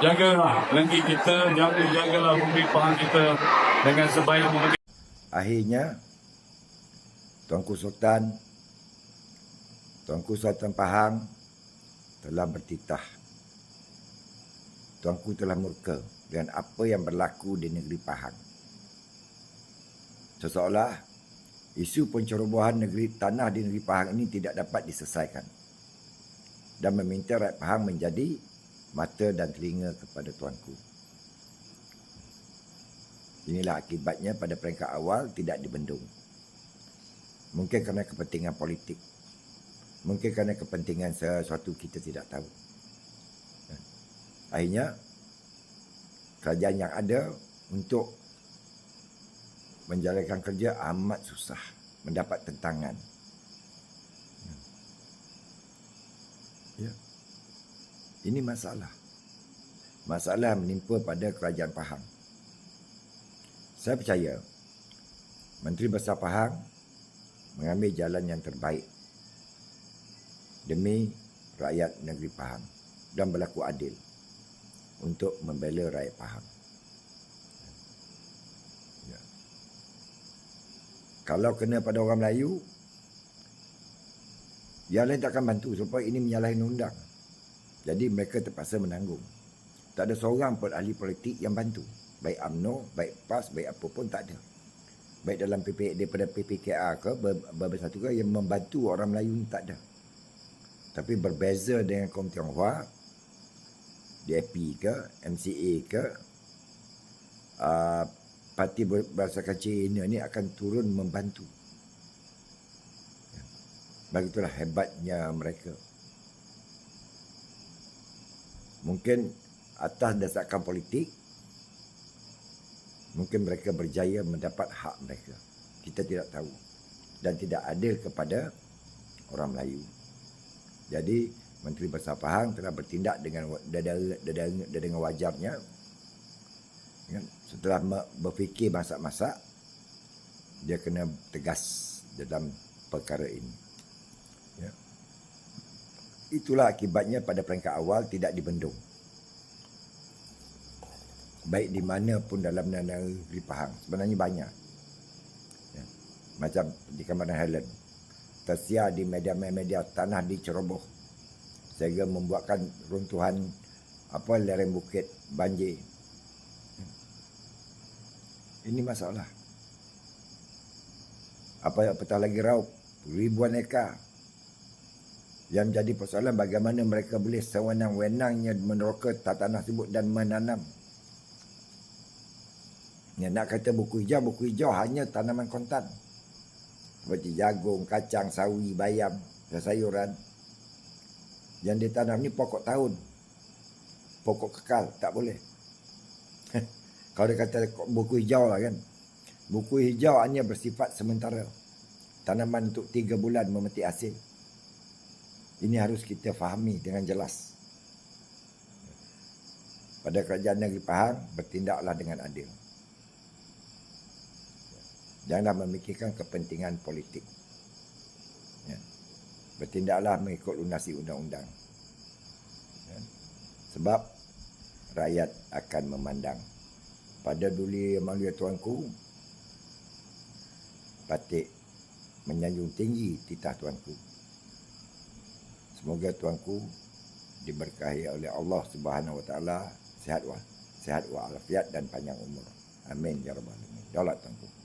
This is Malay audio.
jagalah negeri kita, jaga jagalah bumi Pahang kita dengan sebaik mungkin. Akhirnya Tuanku Sultan Tuanku Sultan Pahang telah bertitah. Tuanku telah murka dengan apa yang berlaku di negeri Pahang. Seseolah isu pencerobohan negeri tanah di negeri Pahang ini tidak dapat diselesaikan dan meminta rakyat Pahang menjadi mata dan telinga kepada tuanku. Inilah akibatnya pada peringkat awal tidak dibendung. Mungkin kerana kepentingan politik. Mungkin kerana kepentingan sesuatu kita tidak tahu. Akhirnya, kerajaan yang ada untuk menjalankan kerja amat susah. Mendapat tentangan. Ya. Ini masalah. Masalah menimpa pada kerajaan Pahang. Saya percaya Menteri Besar Pahang mengambil jalan yang terbaik demi rakyat negeri Pahang dan berlaku adil untuk membela rakyat Pahang. Ya. Kalau kena pada orang Melayu, yang lain takkan bantu sebab ini menyalahi undang. Jadi mereka terpaksa menanggung. Tak ada seorang pun ahli politik yang bantu. Baik UMNO, baik PAS, baik apa pun tak ada. Baik dalam PP, daripada PPKR ke, beberapa ke yang membantu orang Melayu ni tak ada. Tapi berbeza dengan kaum Tionghoa, DAP ke, MCA ke, uh, parti berdasarkan Cina ni akan turun membantu. Begitulah hebatnya mereka. Mungkin atas dasarkan politik, mungkin mereka berjaya mendapat hak mereka. Kita tidak tahu. Dan tidak adil kepada orang Melayu. Jadi, Menteri Besar Pahang telah bertindak dengan dengan wajarnya. Setelah berfikir masak-masak, dia kena tegas dalam perkara ini. Itulah akibatnya pada peringkat awal tidak dibendung. Baik di mana pun dalam negeri Pahang. Sebenarnya banyak. Ya. Macam di Kamaran Highland. Tersiar di media-media tanah diceroboh. Sehingga membuatkan runtuhan apa lereng bukit banjir. Ini masalah. Apa apatah lagi raup ribuan ekar yang jadi persoalan bagaimana mereka boleh sewenang-wenangnya meneroka tanah tersebut dan menanam. Ya, nak kata buku hijau, buku hijau hanya tanaman kontan. Seperti jagung, kacang, sawi, bayam, dan sayuran. Yang ditanam ni pokok tahun. Pokok kekal, tak boleh. Kalau dia kata buku hijau lah kan. Buku hijau hanya bersifat sementara. Tanaman untuk tiga bulan memetik hasil. Ini harus kita fahami dengan jelas. Pada kerajaan negeri Pahang, bertindaklah dengan adil. Janganlah memikirkan kepentingan politik. Ya. Bertindaklah mengikut lunasi undang-undang. Ya. Sebab rakyat akan memandang. Pada duli manusia tuanku, patik menyanjung tinggi titah tuanku. Semoga tuanku diberkahi oleh Allah Subhanahu Wa Taala sehat wa sehat wa afiat dan panjang umur. Amin ya rabbal alamin. Daulat tuanku.